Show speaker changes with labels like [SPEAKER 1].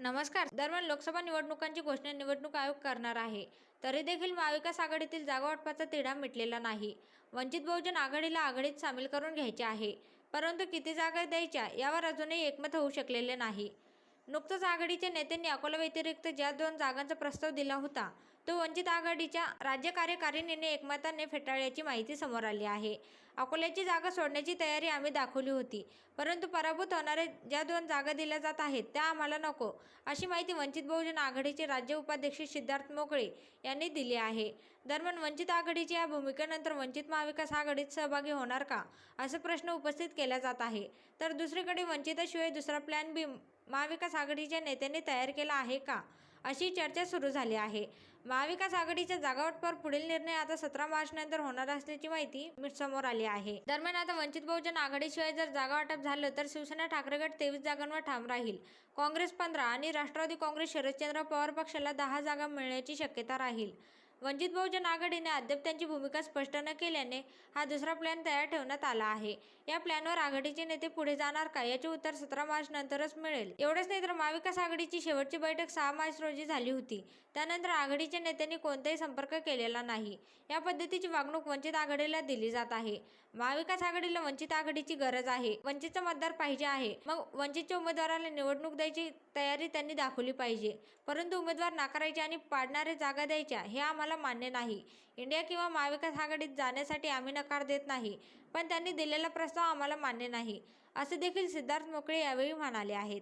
[SPEAKER 1] नमस्कार. दरम्यान लोकसभा निवडणुकांची घोषणा निवडणूक आयोग करणार आहे. तरी देखील महाविकास आघाडीतील जागा वाटपाचा तिढा मिटलेला नाही. वंचित बहुजन आघाडीला आघाडीत सामील करून घ्यायचे आहे. परंतु किती जागा द्यायच्या यावर अजूनही एकमत होऊ शकलेले नाही. नुकतंच आघाडीच्या नेत्यांनी अकोला व्यतिरिक्त ज्या दोन जागांचा प्रस्ताव दिला होता तो वंचित आघाडीच्या राज्य कार्यकारिणीने एकमताने फेटाळल्याची माहिती समोर आली आहे. अकोल्याची जागा सोडण्याची तयारी आम्ही दाखवली होती परंतु पराभूत होणारे ज्या दोन जागा दिल्या जात आहेत त्या आम्हाला नको अशी माहिती वंचित बहुजन आघाडीचे राज्य उपाध्यक्ष सिद्धार्थ मोकळे यांनी दिली आहे. दरम्यान वंचित आघाडीच्या या भूमिकेनंतर वंचित महाविकास आघाडीत सहभागी होणार का? असा प्रश्न उपस्थित केला जात आहे. तर दुसरीकडे वंचिताशिवाय दुसरा प्लॅन बी महाविकास आघाडीच्या नेत्यांनी तयार केला आहे का? अशी चर्चा सुरू झाली आहे. महाविकास आघाडीच्या जागावाटपावर पुढील निर्णय आता सतरा मार्च नंतर होणार असल्याची माहिती मी- समोर आली आहे. दरम्यान आता वंचित बहुजन आघाडीशिवाय जर जागा वाटप झालं तर शिवसेना ठाकरे गट तेवीस जागांवर ठाम राहील. काँग्रेस पंधरा आणि राष्ट्रवादी काँग्रेस शरदचंद्र पवार पक्षाला दहा जागा मिळण्याची शक्यता राहील. वंचित बहुजन आघाडीने अद्याप त्यांची भूमिका स्पष्ट न केल्याने हा दुसरा प्लॅन तयार ठेवण्यात आला आहे. या प्लॅनवर आघाडीचे नेते पुढे जाणार का याचे उत्तर सतरा मार्च नंतरच मिळेल. एवढंच नाही तर महाविकास आघाडीची शेवटची बैठक सहा मार्च रोजी झाली होती. त्यानंतर आघाडीच्या नेत्यांनी कोणताही संपर्क केलेला नाही. या पद्धतीची वागणूक वंचित आघाडीला दिली जात आहे. महाविकास आघाडीला वंचित आघाडीची गरज आहे. वंचितचा मतदार पाहिजे आहे. मग वंचितच्या उमेदवाराला निवडणूक द्यायची तयारी त्यांनी दाखवली पाहिजे. परंतु उमेदवार नाकारायचे आणि पाडणारे जागा द्यायच्या हे आम्हाला आम्हाला मान्य नाही. इंडिया किंवा महाविकास आघाडीत जाण्यासाठी आम्ही नकार देत नाही पण त्यांनी दिलेला प्रस्ताव आम्हाला मान्य नाही असे देखील सिद्धार्थ मोकळे यावेळी म्हणाले आहेत.